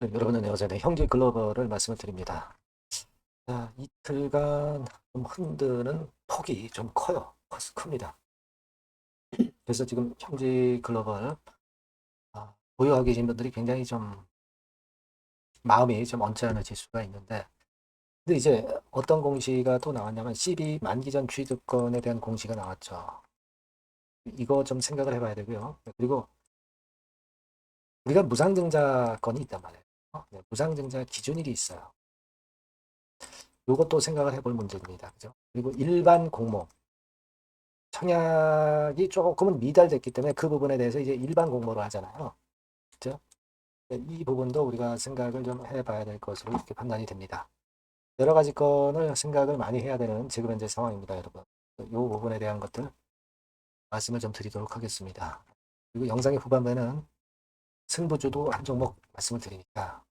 네, 여러분은 여전히 형제 글로벌을 말씀을 드립니다. 자, 이틀간 좀 흔드는 폭이 좀 커요. 커- 큽니다. 그래서 지금 형제 글로벌 아, 보유하고 계신 분들이 굉장히 좀 마음이 좀 언짢아질 수가 있는데 근데 이제 어떤 공시가 또 나왔냐면 12 만기 전 취득권에 대한 공시가 나왔죠. 이거 좀 생각을 해봐야 되고요. 그리고 우리가 무상증자권이 있단 말이에요. 네, 무상증자 기준일이 있어요. 이것도 생각을 해볼 문제입니다. 그죠? 그리고 일반 공모. 청약이 조금은 미달됐기 때문에 그 부분에 대해서 이제 일반 공모로 하잖아요. 그죠? 네, 이 부분도 우리가 생각을 좀 해봐야 될 것으로 이렇게 판단이 됩니다. 여러 가지 건을 생각을 많이 해야 되는 지금 현재 상황입니다, 여러분. 이 부분에 대한 것들 말씀을 좀 드리도록 하겠습니다. 그리고 영상의 후반부에는 승부주도 한 종목 말씀을 드리니까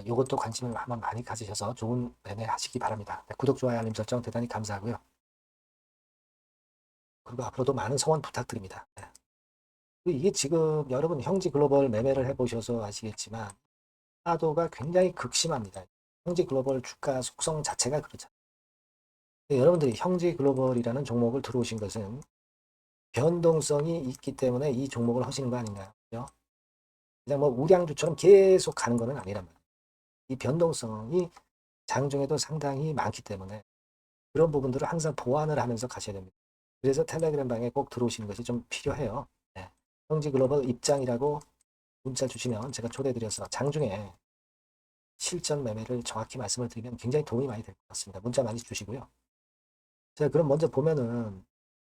이것도 관심을 한번 많이 가지셔서 좋은 매매 하시기 바랍니다. 네, 구독, 좋아요, 알림 설정 대단히 감사하고요. 그리고 앞으로도 많은 성원 부탁드립니다. 네. 이게 지금 여러분 형지 글로벌 매매를 해보셔서 아시겠지만 파도가 굉장히 극심합니다. 형지 글로벌 주가 속성 자체가. 네, 여러분들이 형지 글로벌이라는 종목을 들어오신 것은 변동성이 있기 때문에 이 종목을 하시는 거 아닌가요? 그냥 뭐 우량주처럼 계속 가는 거는 아니란 말이에요. 이 변동성이 장중에도 상당히 많기 때문에 그런 부분들을 항상 보완을 하면서 가셔야 됩니다. 그래서 텔레그램 방에 꼭 들어오시는 것이 좀 필요해요. 네. 형지 글로벌 입장이라고 문자 주시면 제가 초대드려서 장중에 실전 매매를 정확히 말씀을 드리면 굉장히 도움이 많이 될 것 같습니다. 문자 많이 주시고요. 자, 그럼 먼저 보면은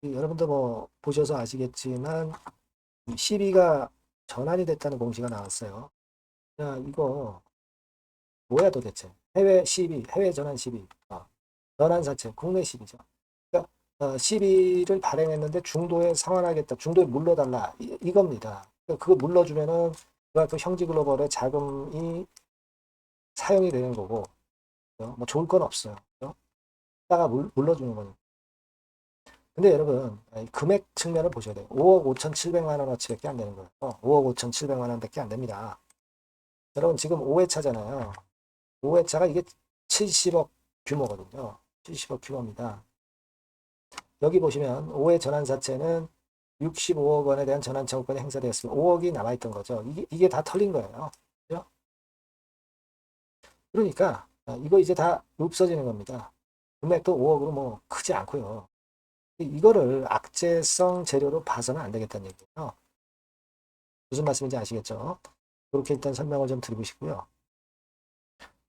여러분도 뭐 보셔서 아시겠지만 12가 전환이 됐다는 공시가 나왔어요. 자, 이거 뭐야 도대체? 해외 12, 해외 전환 12, 어, 전환 자체, 국내 12죠. 그러니까 어, 12를 발행했는데 중도에 상환하겠다, 중도에 물러달라 이, 이겁니다. 그러니까 그거 물러주면은 그 형지 글로벌의 자금이 사용이 되는 거고, 어, 뭐 좋을 건 없어요. 어? 다가 물러주는 거니까. 근데 여러분 금액 측면을 보셔야 돼요. 5억 5,700만 원어치밖에 안 되는 거예요. 5억 5,700만 원밖에 안 됩니다. 여러분 지금 5회차잖아요. 5회차가 이게 70억 규모거든요. 70억 규모입니다. 여기 보시면 5회 전환 자체는 65억 원에 대한 전환 청구권이 행사되었습니다. 5억이 남아있던 거죠. 이게, 이게 다 털린 거예요. 그죠? 그러니까 이거 이제 다 없어지는 겁니다. 금액도 5억으로 뭐 크지 않고요. 이거를 악재성 재료로 봐서는 안 되겠다는 얘기예요. 무슨 말씀인지 아시겠죠? 그렇게 일단 설명을 좀 드리고 싶고요.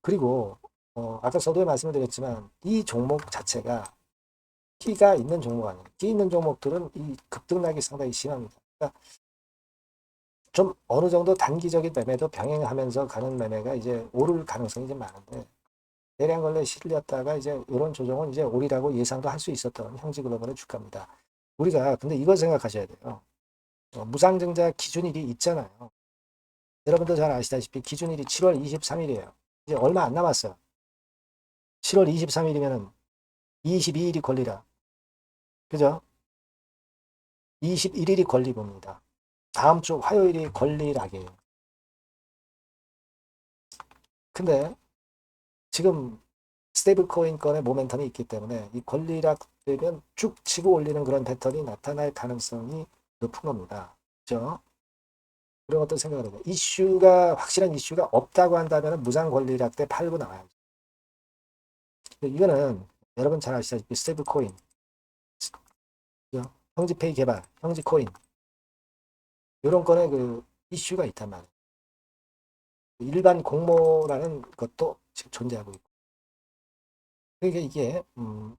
그리고 어, 아까 서두에 말씀을 드렸지만 이 종목 자체가 끼가 있는 종목 아니에요. 끼 있는 종목들은 이 급등락이 상당히 심합니다. 그러니까 좀 어느 정도 단기적인 매매도 병행하면서 가는 매매가 이제 오를 가능성이 좀 많은데 대량 걸레 실렸다가 이제 이런 조정은 이제 오리라고 예상도 할 수 있었던 형지 글로벌의 주가입니다. 우리가 근데 이걸 생각하셔야 돼요. 어, 무상증자 기준일이 있잖아요. 여러분도 잘 아시다시피 기준일이 7월 23일이에요. 이제 얼마 안 남았어요. 7월 23일이면은 22일이 권리라. 그죠? 21일이 권리봅니다. 다음 주 화요일이 권리락이에요. 근데 지금 스테이블 코인 건의 모멘텀이 있기 때문에 이 권리락 되면 쭉 치고 올리는 그런 패턴이 나타날 가능성이 높은 겁니다. 그죠? 그런 것도 생각을 해요. 이슈가, 확실한 이슈가 없다고 한다면 무상 권리락 때 팔고 나와야죠. 이거는 여러분 잘 아시다시피 스테이블 코인, 형지페이 개발, 형지 코인, 이런 건에 그 이슈가 있단 말이에요. 일반 공모라는 것도 지금 존재하고 있고. 그러니까 이게, 음,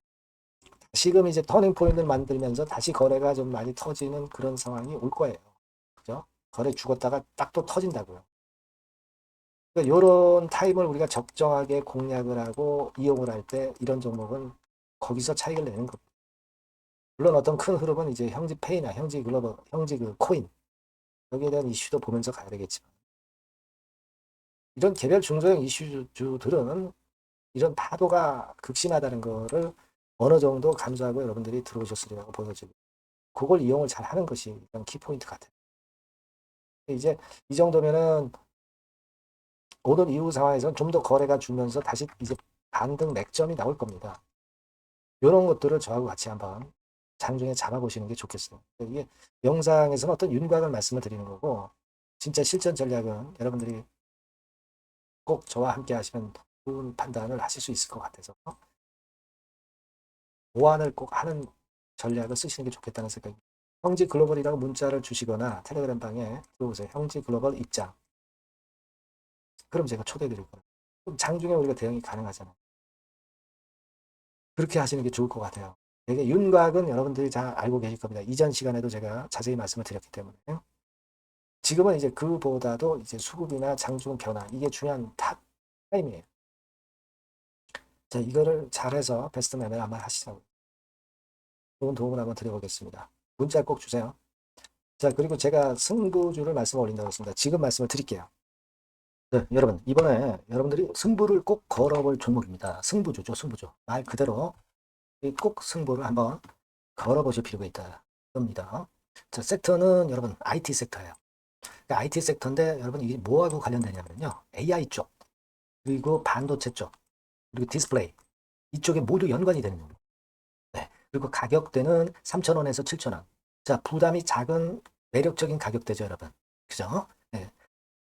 지금 이제 터닝 포인트를 만들면서 다시 거래가 좀 많이 터지는 그런 상황이 올 거예요. 그죠? 거래 죽었다가 딱 또 터진다고요. 그러니까 이런 타임을 우리가 적정하게 공략을 하고 이용을 할 때 이런 종목은 거기서 차익을 내는 겁니다. 물론 어떤 큰 흐름은 이제 형지 페이나 형지 글로벌, 형지 그 코인 여기에 대한 이슈도 보면서 가야 되겠지만 이런 개별 중소형 이슈주들은 이런 파도가 극심하다는 거를 어느 정도 감수하고 여러분들이 들어오셨으리라고 보여지고 그걸 이용을 잘 하는 것이 일단 키포인트 같아요. 이제 이 정도면은 오늘 이후 상황에서는 좀 더 거래가 줄면서 다시 이제 반등 맥점이 나올 겁니다. 이런 것들을 저하고 같이 한번 장중에 잡아보시는 게 좋겠어요. 이게 영상에서는 어떤 윤곽을 말씀을 드리는 거고 진짜 실전 전략은 여러분들이 꼭 저와 함께 하시면 좋은 판단을 하실 수 있을 것 같아서 보완을 꼭 하는 전략을 쓰시는 게 좋겠다는 생각이 형지 글로벌이라고 문자를 주시거나 텔레그램 방에 들어오세요. 형지 글로벌 입장. 그럼 제가 초대해 드릴 거예요. 그럼 장중에 우리가 대응이 가능하잖아요. 그렇게 하시는 게 좋을 것 같아요. 되게 윤곽은 여러분들이 잘 알고 계실 겁니다. 이전 시간에도 제가 자세히 말씀을 드렸기 때문에. 지금은 이제 그보다도 이제 수급이나 장중 변화, 이게 중요한 탑 타임이에요. 자, 이거를 잘해서 베스트 매매를 한번 하시자고요. 좋은 도움을 한번 드려보겠습니다. 문자 꼭 주세요. 자, 그리고 제가 승부주를 말씀을 올린다고 했습니다. 지금 말씀을 드릴게요. 네, 여러분, 이번에 여러분들이 승부를 꼭 걸어볼 종목입니다. 승부주죠, 승부주. 말 그대로 이꼭 승부를 한번 걸어보실 필요가 있다. 겁니다. 자, 섹터는 여러분, IT 섹터예요. 그러니까 IT 섹터인데 여러분, 이게 뭐하고 관련되냐면요. AI 쪽, 그리고 반도체 쪽, 그리고 디스플레이. 이쪽에 모두 연관이 되는 종목. 네. 그리고 가격대는 3,000원에서 7,000원. 자, 부담이 작은 매력적인 가격대죠, 여러분. 그죠? 네.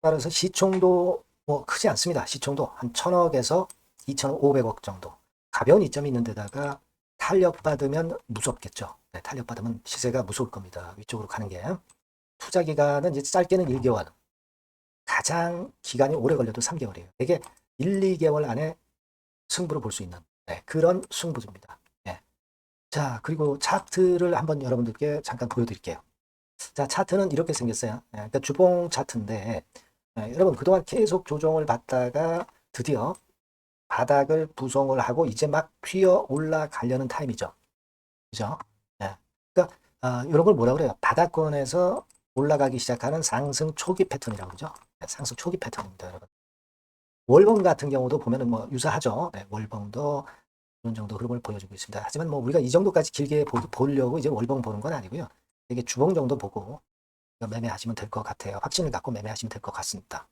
따라서 시총도 뭐 크지 않습니다. 시총도 한 1,000억에서 2,500억 정도. 가벼운 이점이 있는 데다가 탄력받으면 무섭겠죠. 네, 탄력받으면 시세가 무서울 겁니다. 위쪽으로 가는 게. 투자 기간은 이제 짧게는 1개월. 가장 기간이 오래 걸려도 3개월이에요. 이게 1, 2개월 안에 승부를 볼 수 있는 네, 그런 승부입니다. 네. 자, 그리고 차트를 한번 여러분들께 잠깐 보여드릴게요. 자, 차트는 이렇게 생겼어요. 네, 그러니까 주봉 차트인데 네, 여러분 그동안 계속 조정을 받다가 드디어 바닥을 부송을 하고 이제 막 튀어 올라가려는 타임이죠. 그죠? 네. 그러니까 아, 이런 걸 뭐라 그래요? 바닥권에서 올라가기 시작하는 상승 초기 패턴이라고 그러죠. 네, 상승 초기 패턴입니다, 여러분. 월봉 같은 경우도 보면은 뭐 유사하죠. 네, 월봉도 정도 흐름을 보여주고 있습니다. 하지만 뭐 우리가 이 정도까지 길게 보, 보려고 이제 월봉 보는 건 아니고요. 이게 주봉 정도 보고 매매하시면 될 것 같아요. 확신을 갖고 매매하시면 될 것 같습니다.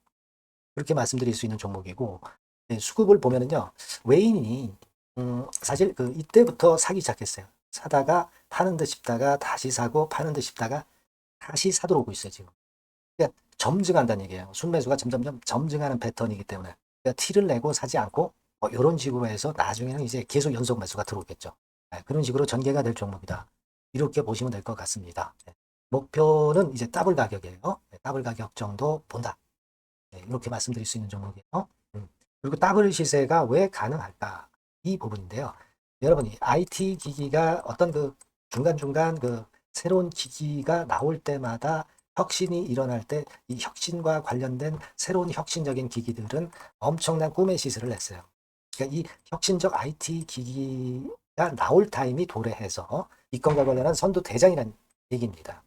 그렇게 말씀드릴 수 있는 종목이고 네, 수급을 보면은요 외인이 음, 사실 그 이때부터 사기 시작했어요. 사다가 파는 듯 싶다가 다시 사고 파는 듯 싶다가 다시 사도록 오고 있어요 지금. 그러니까 점증한다는 얘기예요. 순매수가 점점점 점증하는 패턴이기 때문에 그러니까 티를 내고 사지 않고 뭐 이런 식으로 해서 나중에는 이제 계속 연속 매수가 들어오겠죠. 네, 그런 식으로 전개가 될 종목이다. 이렇게 보시면 될 것 같습니다. 네, 목표는 이제 더블 가격이에요. 네, 더블 가격 정도 본다. 네, 이렇게 말씀드릴 수 있는 종목이에요. 음. 그리고 더블 시세가 왜 가능할까? 이 부분인데요. 여러분, 이 IT 기기가 어떤 그 중간중간 그 새로운 기기가 나올 때마다 혁신이 일어날 때 이 혁신과 관련된 새로운 혁신적인 기기들은 엄청난 꿈의 시세를 냈어요. 그러니까 이 혁신적 IT 기기가 나올 타임이 도래해서 이 건과 관련한 선두 대장이라는 얘기입니다.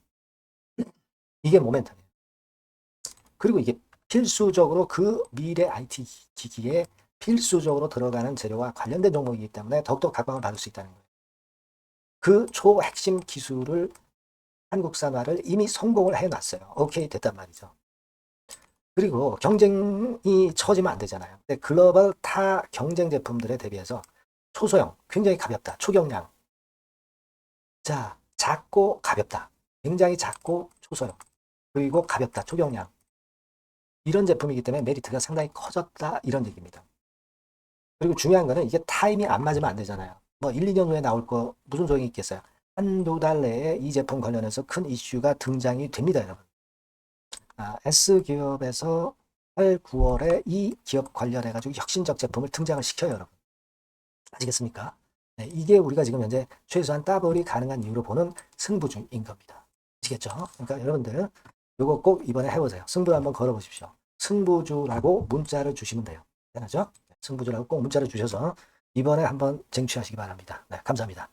이게 모멘텀이에요. 그리고 이게 필수적으로 그 미래 IT 기기에 필수적으로 들어가는 재료와 관련된 종목이기 때문에 더욱더 각광을 받을 수 있다는 거예요. 그 초핵심 기술을 한국산화를 이미 성공을 해놨어요. 오케이 됐단 말이죠. 그리고 경쟁이 처지면 안 되잖아요. 근데 글로벌 타 경쟁 제품들에 대비해서 초소형, 굉장히 가볍다. 초경량. 자, 작고 가볍다. 굉장히 작고 초소형. 그리고 가볍다. 초경량. 이런 제품이기 때문에 메리트가 상당히 커졌다. 이런 얘기입니다. 그리고 중요한 거는 이게 타임이 안 맞으면 안 되잖아요. 뭐 1, 2년 후에 나올 거 무슨 소용이 있겠어요. 한두 달 내에 이 제품 관련해서 큰 이슈가 등장이 됩니다, 여러분. 아, S기업에서 8, 9월에 이 기업 관련해 가지고 혁신적 제품을 등장을 시켜요, 여러분. 아시겠습니까? 네, 이게 우리가 지금 현재 최소한 더블이 가능한 이유로 보는 승부주인 겁니다. 아시겠죠? 그러니까 여러분들 요거 꼭 이번에 해보세요. 승부 한번 걸어보십시오. 승부주라고 문자를 주시면 돼요. 되나죠? 승부주라고 꼭 문자를 주셔서 이번에 한번 쟁취하시기 바랍니다. 네, 감사합니다.